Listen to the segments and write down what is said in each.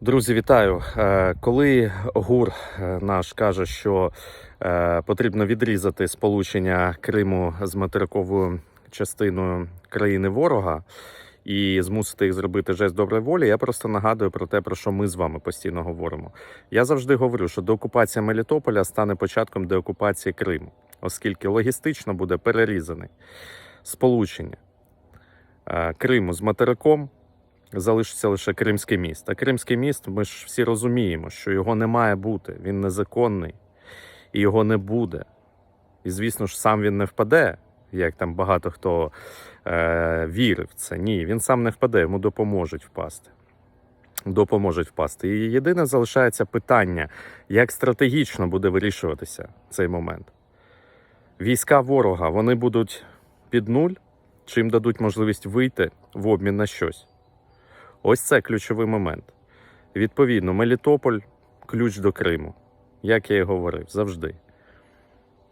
Друзі, вітаю! Е, Коли ГУР е, наш каже, що е, потрібно відрізати сполучення Криму з материковою частиною країни ворога і змусити їх зробити жест доброї волі, я просто нагадую про те, про що ми з вами постійно говоримо. Я завжди говорю, що деокупація Мелітополя стане початком деокупації Криму, оскільки логістично буде перерізаний сполучення Криму з материком залишиться лише Кримський міст. А Кримський міст, ми ж всі розуміємо, що його не має бути, він незаконний і його не буде. І, звісно ж, сам він не впаде, як там багато хто е, вірив в це. Ні, він сам не впаде, йому допоможуть впасти. Допоможуть впасти. І єдине залишається питання, як стратегічно буде вирішуватися цей момент. Війська ворога вони будуть під нуль, чи їм дадуть можливість вийти в обмін на щось. Ось це ключовий момент. Відповідно, Мелітополь ключ до Криму, як я і говорив, завжди.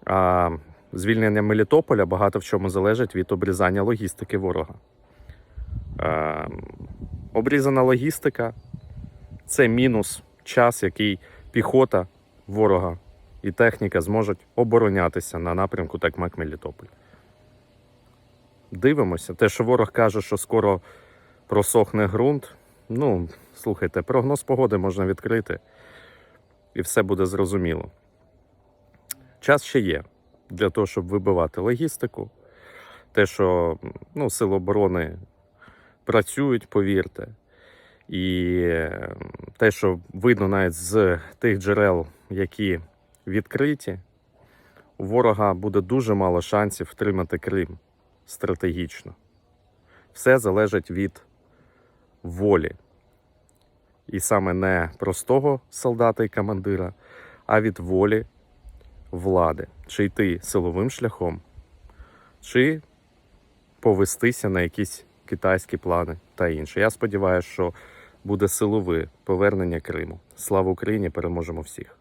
А звільнення Мелітополя багато в чому залежить від обрізання логістики ворога. А, обрізана логістика це мінус час, який піхота ворога і техніка зможуть оборонятися на напрямку Такмак Мелітополь. Дивимося, те, що ворог каже, що скоро просохне ґрунт. Ну, слухайте, прогноз погоди можна відкрити, і все буде зрозуміло. Час ще є для того, щоб вибивати логістику. Те, що ну, сили оборони працюють, повірте. І е, те, що видно навіть з тих джерел, які відкриті, у ворога буде дуже мало шансів втримати Крим стратегічно. Все залежить від волі. І саме не простого солдата і командира, а від волі влади. Чи йти силовим шляхом, чи повестися на якісь китайські плани та інше. Я сподіваюся, що буде силове повернення Криму. Слава Україні! Переможемо всіх!